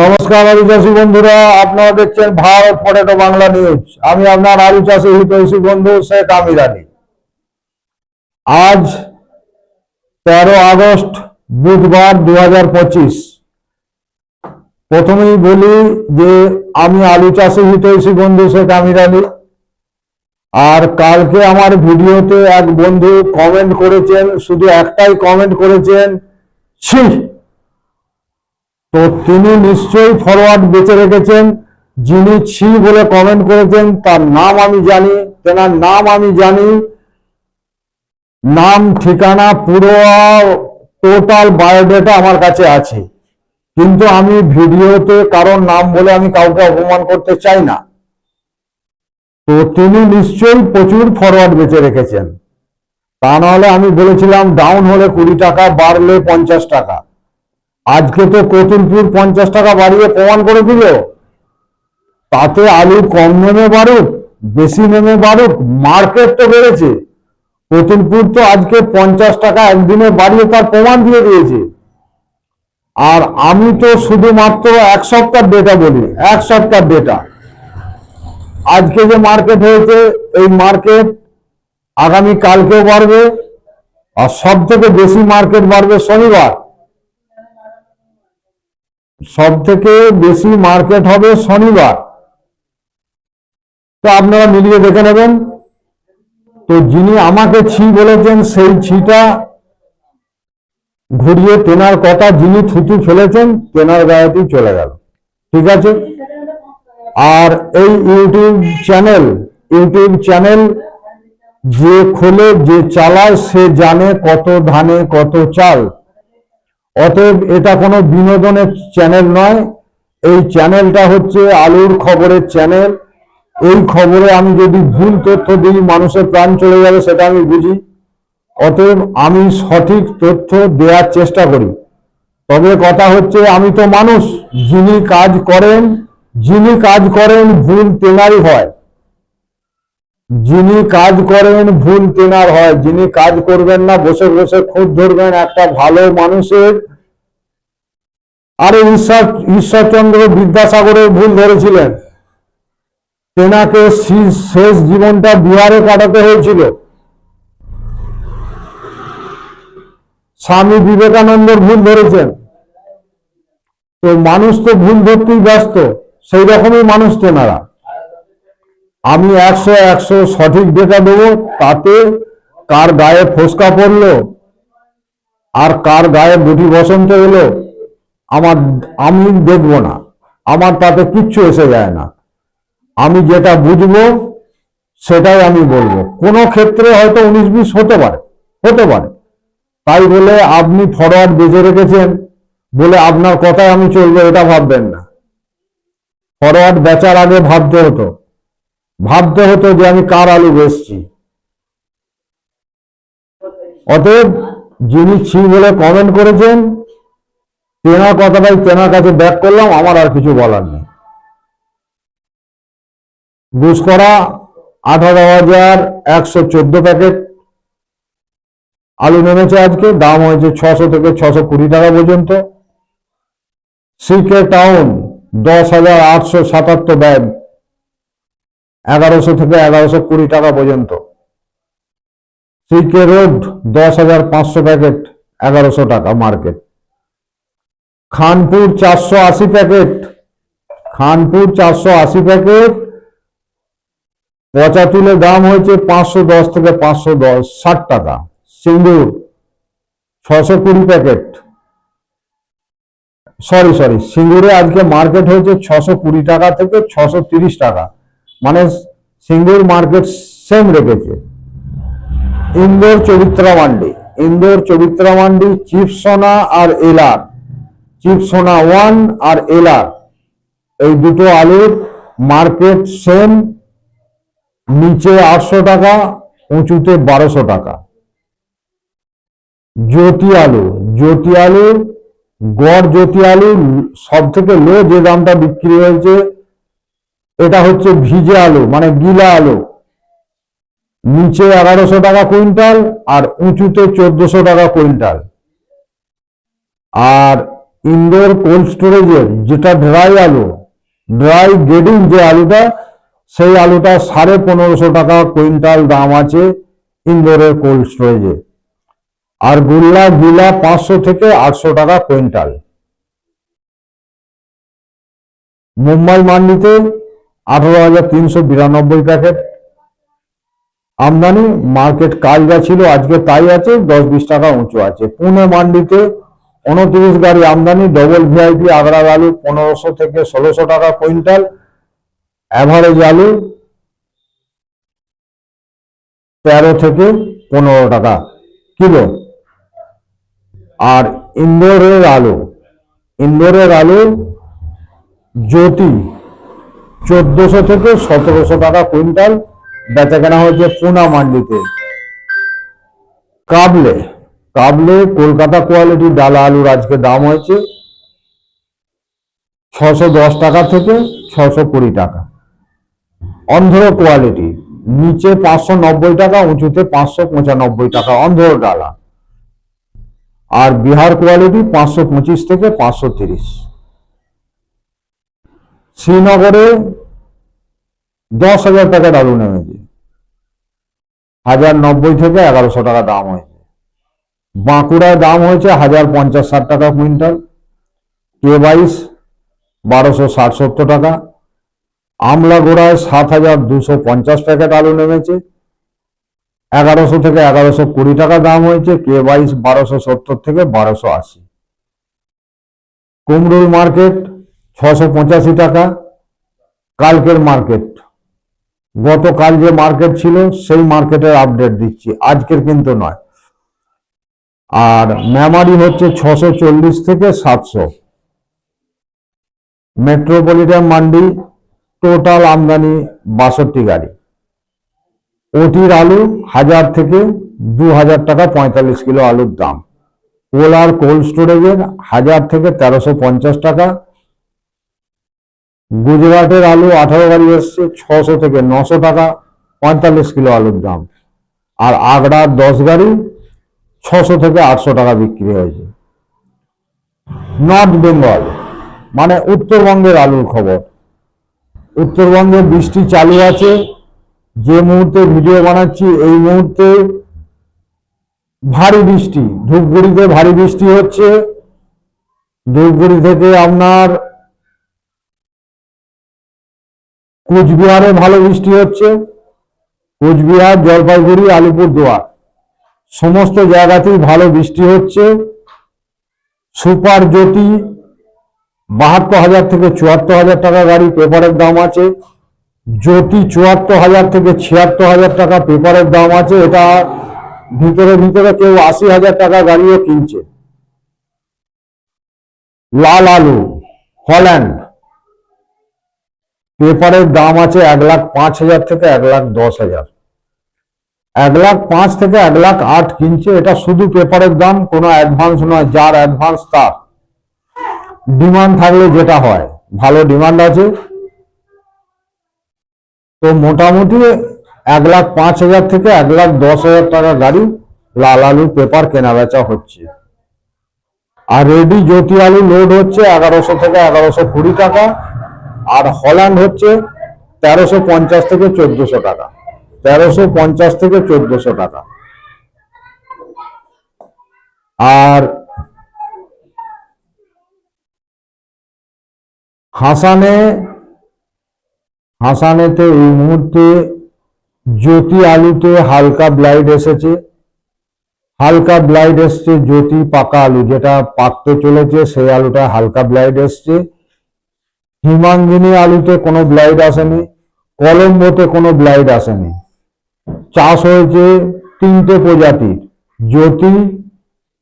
নমস্কার আলু চাষী বন্ধুরা, আপনারা দেখছেন ভারত পটেটো বাংলা নিউজ আমি আপনার আলু চাষী হিতৈষী বন্ধু শেখ আমির আলী। আজ তেরো আগস্ট, বুধবার দু হাজার পঁচিশ। প্রথমেই বলি যে আমি আলু চাষী হিতৈষী বন্ধু শেখ আমির আলী। আর কালকে আমার ভিডিওতে এক বন্ধু কমেন্ট করেছেন, শুধু একটাই কমেন্ট করেছেন, ছি! তো তিনি নিশ্চয়ই ফরওয়ার্ড বেঁচে রেখেছেন। যিনি ছি বলে কমেন্ট করেছেন, তার নাম আমি জানি। তেনার নাম আমি জানি। নাম, ঠিকানা পুরো টোটাল বায়োডেটা আমার কাছে আছে। কিন্তু আমি ভিডিওতে কারণ নাম বলে আমি কাউকে অপমান করতে চাই না। তো তিনি নিশ্চয়ই প্রচুর ফরওয়ার্ড বেঁচে রেখেছেন। তা নাহলে আমি বলেছিলাম ডাউন হলে কুড়ি টাকা, বাড়লে পঞ্চাশ টাকা। আজকে তো কতুলপুর পঞ্চাশ টাকা বাড়িয়ে প্রমাণ করে দিল। তাতে আলু কম নেমে বাড়ুক, বেশি নেমে বাড়ুক মার্কেট তো বেড়েছে। কতুলপুর তো আজকে পঞ্চাশ টাকা একদিনে বাড়িয়ে তার প্রমাণ দিয়ে দিয়েছে। আর আমি তো শুধুমাত্র এক সপ্তাহ ডেটা বলি, এক সপ্তাহ ডেটা আজকে যে মার্কেট হয়েছে, এই মার্কেট আগামী কালকেও বাড়বে, আর সব থেকে বেশি মার্কেট বাড়বে শনিবার। সব থেকে বেশি মার্কেট হবে শনিবার। তো আপনারা মিলিয়ে দেখে নেবেন। তো যিনি আমাকে ছি বলেছেন, সেই ছিটা ঘুরিয়ে তেনার কথা যিনি থুতু ফেলেছেন, তেনার গায়েতেই চলে গেল। ঠিক আছে? আর এই ইউটিউব চ্যানেল ইউটিউব চ্যানেল যে খোলে, যে চালায়, সে জানে কত ধানে কত চাল। অতএব এটা কোনো বিনোদনের চ্যানেল নয়। এই চ্যানেলটা হচ্ছে আলুর খবরের চ্যানেল এই খবরে আমি যদি ভুল তথ্য দিই, মানুষের প্রাণ চলে যাবে সেটা আমি বুঝি। অতএব আমি সঠিক তথ্য দেওয়ার চেষ্টা করি। তবে কথা হচ্ছে, আমি তো মানুষ, যিনি কাজ করেন, যিনি কাজ করেন, ভুল তেনারই হয়। যিনি কাজ করেন ভুল তেনার হয়, যিনি কাজ করবেন না, বসে বসে খোঁজ ধরবেন একটা ভালো মানুষের। আরে ঈশ্বর, ঈশ্বরচন্দ্র বিদ্যাসাগরের ভুল ধরেছিলেন। তেনাকে শেষ জীবনটা বিহারে কাটাতে হয়েছিল। স্বামী বিবেকানন্দর ভুল ধরেছেন। তো মানুষ তো ভুল ধরতেই ব্যস্ত সেই রকমই মানুষ তেনারা। আমি একশো একশো সঠিক ডেটা দেবো, তাতে কার গায়ে ফোসকা পড়ল, আর কার গায়ে দুটি বসন্ত এলো, আমার, আমি দেখব না। আমার তাতে কিচ্ছু এসে যায় না। আমি যেটা বুঝব, সেটাই আমি বলব। কোনো ক্ষেত্রে হয়তো উনিশ বিশ হতে পারে হতে পারে। তাই বলে আপনি ফরওয়ার্ড বেঁচে রেখেছেন, বলে আপনার কথায় আমি চলবো, এটা ভাববেন না। ফরওয়ার্ড বেচার আগে ভাবতে হতো। ভাবতে হতো যে আমি কার আলু বেচছি। অতএব যিনি ছি বলে কমেন্ট করেছেন তেনার কথাটাই তেনার কাছে ব্যাক করলাম, আমার আর কিছু বলার নেই। গুসকরা আঠারো হাজার একশো চোদ্দ প্যাকেট আলু নেমেছে আজকে, দাম হয়েছে ছশো থেকে ছশো কুড়ি টাকা পর্যন্ত। সিকে টাউন দশ হাজার আটশো সাতাত্তর ব্যাগ এগারোশো থেকে এগারোশো কুড়ি টাকা পর্যন্ত। সিকে রোড, দশ হাজার পাঁচশো প্যাকেট, এগারোশো টাকা মার্কেট। খানপুর চারশো আশি প্যাকেট, খানপুর চারশো আশি প্যাকেট পচা তুলে দাম হয়েছে পাঁচশো দশ থেকে পাঁচশো দশ, ষাট টাকা। সিঙ্গুর ছশো কুড়ি প্যাকেট। সরি সরি সিঙ্গুরে আজকে মার্কেট হয়েছে ছশো কুড়ি টাকা থেকে ছশো তিরিশ টাকা। মানে সিঙ্গুর মার্কেট সেম রেখেছে। ইন্দোর চরিত্রা মান্ডি ইন্দোর চরিত্রা মান্ডি চিপসোনা আর এলার চিপসোনা ওয়ান আর এলার এই দুটো আলুর মার্কেট সেম নিচে আটশো টাকা, উঁচুতে বারোশো টাকা। জ্যোতি আলু জ্যোতি আলু গড় জ্যোতি আলু সব থেকে লো যে দামটা বিক্রি হয়েছে এটা হচ্ছে ভিজে আলু মানে গিলা আলু। নিচে এগারোশো টাকা কুইন্টাল আর উঁচুতে চোদ্দশো টাকা কুইন্টাল। আর ইনডোর কোল্ড স্টোরেজের যেটা ড্রাই আলু ড্রাই গ্রেডিং যে আলুটা, সেই আলুটা সাড়ে পনেরোশো টাকা কুইন্টাল দাম আছে ইনডোরের কোল্ড স্টোরেজে আর গুল্লা গিলা পাঁচশো থেকে আটশো টাকা কুইন্টাল। মুম্বাই মান্ডিতে আঠারো হাজার তিনশো বিরানব্বই প্যাকেট। আমদানি, মার্কেট কাল যা ছিল, আজকে তাই আছে দশ বিশ টাকা উঁচু আছে। পুনে মান্ডিতে উনত্রিশ গাড়ি আমদানি ডবল ভিআইপি আগ্রার আলু পনেরোশো থেকে ষোলোশো টাকা কুইন্টাল অ্যাভারেজ আলু তেরো থেকে পনেরো টাকা কিলো। আর ইন্দোরের আলু ইন্দোরের আলু জ্যোতি চোদ্দশো থেকে সতেরোশো টাকা কুইন্টাল বেচা কেনা হচ্ছে পুনা মান্ডিতে কাবলে কাবলে কলকাতা কোয়ালিটি ডালা আলুর আজকে দাম হয়েছে ছশো দশ টাকা থেকে ছশো কুড়ি টাকা। অন্ধ্র কোয়ালিটি, নিচে পাঁচশো নব্বই টাকা, উঁচুতে পাঁচশো পঁচানব্বই টাকা অন্ধ্র ডালা। আর বিহার কোয়ালিটি পাঁচশো পঁচিশ থেকে পাঁচশো তিরিশ। শ্রীনগরে দশ হাজার টাকা আলু নেমেছে হাজার নব্বই থেকে এগারোশো টাকা দাম হয়েছে। বাঁকুড়ায় দাম হয়েছে হাজার পঞ্চাশ ষাট টাকা কুইন্টাল। কে বাইশ বারোশো ষাট সত্তর টাকা। আমলাগোড়ায় সাত হাজার দুশো পঞ্চাশ প্যাকেট আলু নেমেছে এগারোশো থেকে এগারোশো কুড়ি টাকা দাম হয়েছে। কে বাইশ বারোশো সত্তর থেকে বারোশো আশি। কুমরুল মার্কেট ছশো পঁচাশি টাকা কালকের মার্কেট। গতকাল যে মার্কেট ছিল, সেই মার্কেটের আপডেট দিচ্ছি। আজকের কিন্তু নয়। আর মেমারি হচ্ছে ছশো চল্লিশ থেকে সাতশো। মেট্রোপলিটন মান্ডি টোটাল আমদানি বাষট্টি গাড়ি। ওটির আলু হাজার থেকে দু হাজার টাকা পঁয়তাল্লিশ কিলো আলুর দাম। কোলার কোল্ড স্টোরেজের হাজার থেকে তেরোশো পঞ্চাশ টাকা গুজরাটের আলু আঠারো গাড়ি এসছে, ছশো থেকে নশো টাকা, পঁয়তাল্লিশ কিলো আলুর দাম। আর আগ্রার দশ গাড়ি ছশো থেকে আটশো টাকা বিক্রি হয়েছে। নর্থ বেঙ্গল মানে উত্তরবঙ্গের আলুর খবর। উত্তরবঙ্গে বৃষ্টি চালু আছে। যে মুহূর্তে ভিডিও বানাচ্ছি, এই মুহূর্তে ভারী বৃষ্টি, ধূপগুড়িতে ভারী বৃষ্টি হচ্ছে। ধূপগুড়ি থেকে আপনার কুচবিহারে ভালো বৃষ্টি হচ্ছে। কোচবিহার, জলপাইগুড়ি, আলিপুরদুয়ার। সমস্ত জায়গাতেই ভালো বৃষ্টি হচ্ছে। সুপার জ্যোতি, বাহাত্তর হাজার থেকে চুয়াত্তর হাজার টাকা গাড়ি পেপারের দাম আছে। জ্যোতি চুয়াত্তর হাজার থেকে ছিয়াত্তর হাজার টাকা পেপারের দাম আছে। এটা ভিতরে ভিতরে কেউ আশি হাজার টাকা গাড়িও কিনছে। লাল আলু, হল্যান্ড। পেপারের দাম আছে এক লাখ পাঁচ হাজার থেকে এক লাখ দশ হাজার। এক লাখ পাঁচ থেকে এক লাখ আট কিনছে, এটা শুধু পেপারের দাম, কোনো অ্যাডভান্স নয়, যার অ্যাডভান্স তার। ডিমান্ড থাকলে যেটা হয়, ভালো ডিমান্ড আছে। তো মোটামুটি এক লাখ পাঁচ হাজার থেকে এক লাখ দশ হাজার টাকা গাড়ি লাল আলু পেপার কেনা বেচা হচ্ছে। আর রেডি জ্যোতি আলু লোড হচ্ছে এগারোশো থেকে এগারোশো কুড়ি টাকা। আর হল্যান্ড হচ্ছে তেরোশো পঞ্চাশ থেকে চোদ্দশো টাকা। তেরোশো পঞ্চাশ থেকে চোদ্দশো টাকা। আর হাসানে, হাসানেতে এই মুহূর্তে জ্যোতি আলুতে হালকা ব্লাইড এসেছে। হালকা ব্লাইড এসছে জ্যোতি পাকা আলু, যেটা পাকতে চলেছে, সেই আলুটা হালকা ব্লাইড এসছে। হিমাঙ্গিনী আলুতে কোনো ব্লাইড আসেনি, কলম্বোতে কোনো ব্লাইড আসেনি। চাষ হয়েছে তিনটে প্রজাতির, জ্যোতি,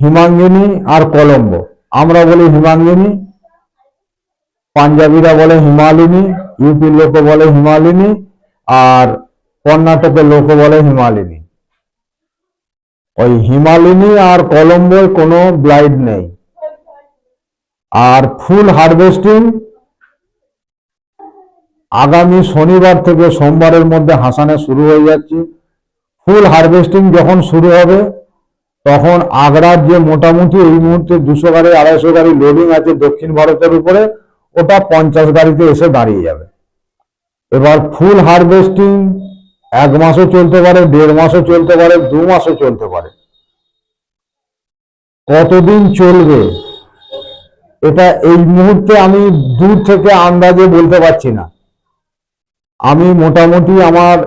হিমাঙ্গিনী আর কলম্বো। আমরা বলি হিমাঙ্গিনী, পাঞ্জাবিরা বলে হিমালিনী, ইউপির লোক বলে হিমালিনী, আর কর্ণাটকের লোক বলে হিমালিনী। ওই হিমালিনী আর কলম্বোয় কোনো ব্লাইড নেই। আর ফুল হারভেস্টিং আগামী শনিবার থেকে সোমবারের মধ্যে হাসানে শুরু হয়ে যাচ্ছে। ফুল হারভেস্টিং যখন শুরু হবে, তখন আগ্রার যে মোটামুটি এই মুহূর্তে দুশো গাড়ি, আড়াইশো গাড়ি লোডিং আছে দক্ষিণ ভারতের উপরে, ওটা পঞ্চাশ গাড়িতে এসে দাঁড়িয়ে যাবে। এবার ফুল হারভেস্টিং এক মাসও চলতে পারে, দেড় মাসও চলতে পারে, দু মাসও চলতে পারে। কতদিন চলবে? এটা এই মুহূর্তে আমি দূর থেকে আন্দাজে বলতে পারছি না। আমি মোটামুটি আমার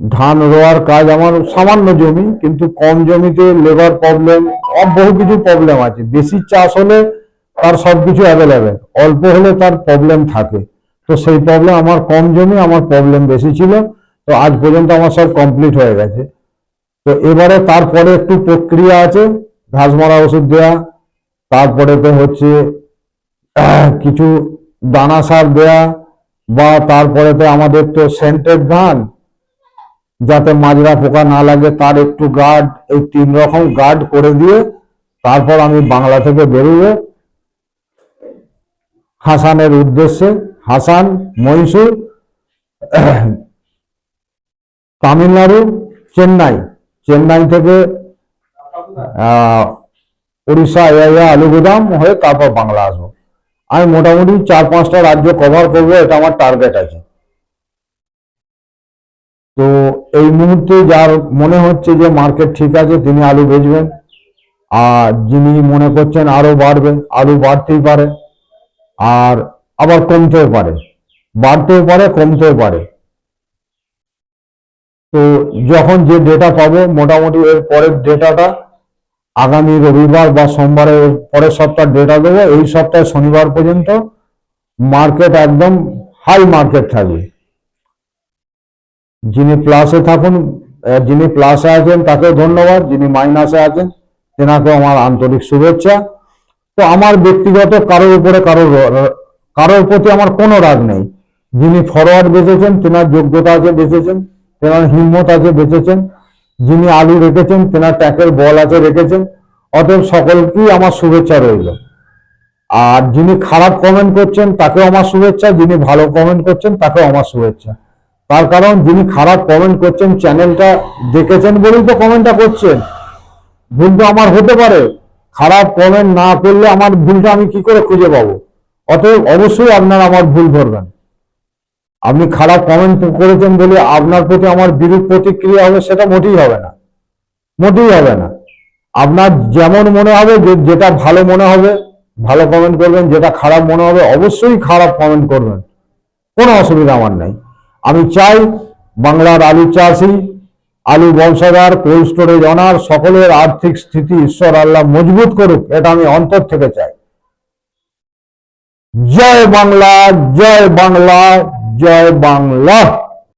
ধান রোয়ার কাজ আমার সামান্য জমি, কিন্তু কম জমিতে লেবার প্রবলেম বহু কিছু প্রবলেম আছে। বেশি চাষ হলে তার সবকিছু অ্যাভেলেবেল অল্প হলে তার প্রবলেম থাকে। তো সেই প্রবলেম আমার কম জমি, আমার প্রবলেম বেশি ছিল। তো আজ পর্যন্ত আমার সব কমপ্লিট হয়ে গেছে। তো এবারে তারপরে একটু প্রক্রিয়া আছে, ঘাস মারা ওষুধ দেওয়া তারপরে তো হচ্ছে কিছু দানা সার দেয়া বা তারপরে তো আমাদের তো সেন্টেড ধান, যাতে মাজরা পোকা না লাগে, তার একটু গার্ড এই তিন রকম গার্ড করে দিয়ে তারপর আমি বাংলা থেকে বেরোবো। হাসানের উদ্দেশ্যে, হাসান, মহীশূর, তামিলনাড়ু, চেন্নাই। চেন্নাই থেকে উড়িষ্যা আলুগুদাম হয়ে তারপর বাংলা আসব। আমি মোটামুটি চার পাঁচটা রাজ্য কভার করব, এটা আমার টার্গেট আছে। তো এই মুহূর্তে যার মনে হচ্ছে যে মার্কেট ঠিক আছে, তিনি আলু বেচবেন। আর যিনি মনে করছেন আরও বাড়বে, আলু বাড়তেই পারে। আর আবার কমতেও পারে। বাড়তেও পারে, কমতেও পারে। তো যখন যে ডেটা পাবো, মোটামুটি এর পরের ডেটাটা আগামী রবিবার বা সোমবারে এর পরের সপ্তাহ ডেটা দেবো এই সপ্তাহে শনিবার পর্যন্ত মার্কেট একদম হাই মার্কেট থাকবে। যিনি প্লাসে থাকুন যিনি প্লাসে আছেন, তাকেও ধন্যবাদ। যিনি মাইনাসে আছেন, তেনাকেও আমার আন্তরিক শুভেচ্ছা। তো আমার ব্যক্তিগত কারোর উপরে কারোর কারোর প্রতি আমার কোনো রাগ নেই। যিনি ফরওয়ার্ড বেঁচেছেন, তেনার যোগ্যতা আছে, বেঁচেছেন, তেনার হিম্মত আছে, বেঁচেছেন। যিনি আলু রেখেছেন, তেনার ট্যাকের বল আছে রেখেছেন, অতএব সকলকেই আমার শুভেচ্ছা রইল। আর যিনি খারাপ কমেন্ট করছেন, তাকেও আমার শুভেচ্ছা। যিনি ভালো কমেন্ট করছেন, তাকেও আমার শুভেচ্ছা। তার কারণ, যিনি খারাপ কমেন্ট করছেন চ্যানেলটা দেখেছেন বলেই তো কমেন্টটা করছেন। ভুল তো আমার হতে পারে। খারাপ কমেন্ট না করলে আমার ভুলটা আমি কি করে খুঁজে পাবো? অতএব অবশ্যই আপনারা আমার ভুল ধরবেন। আপনি খারাপ কমেন্ট করেছেন বলে আপনার প্রতি আমার বিরূপ প্রতিক্রিয়া হবে, সেটা মোটেই হবে না। মোটেই হবে না। আপনার যেমন মনে হবে যেটা ভালো মনে হবে, ভালো কমেন্ট করবেন, যেটা খারাপ মনে হবে, অবশ্যই খারাপ কমেন্ট করবেন। কোনো অসুবিধা আমার নাই। আমি চাই বাংলার আলু চাষি, আলু ব্যবসাদার কোল্ড স্টোরেজ অনার সকলের আর্থিক স্থিতি ঈশ্বর আল্লাহ মজবুত করুক, এটা আমি অন্তর থেকে চাই। জয় বাংলা জয় বাংলা। জয় বাংলা।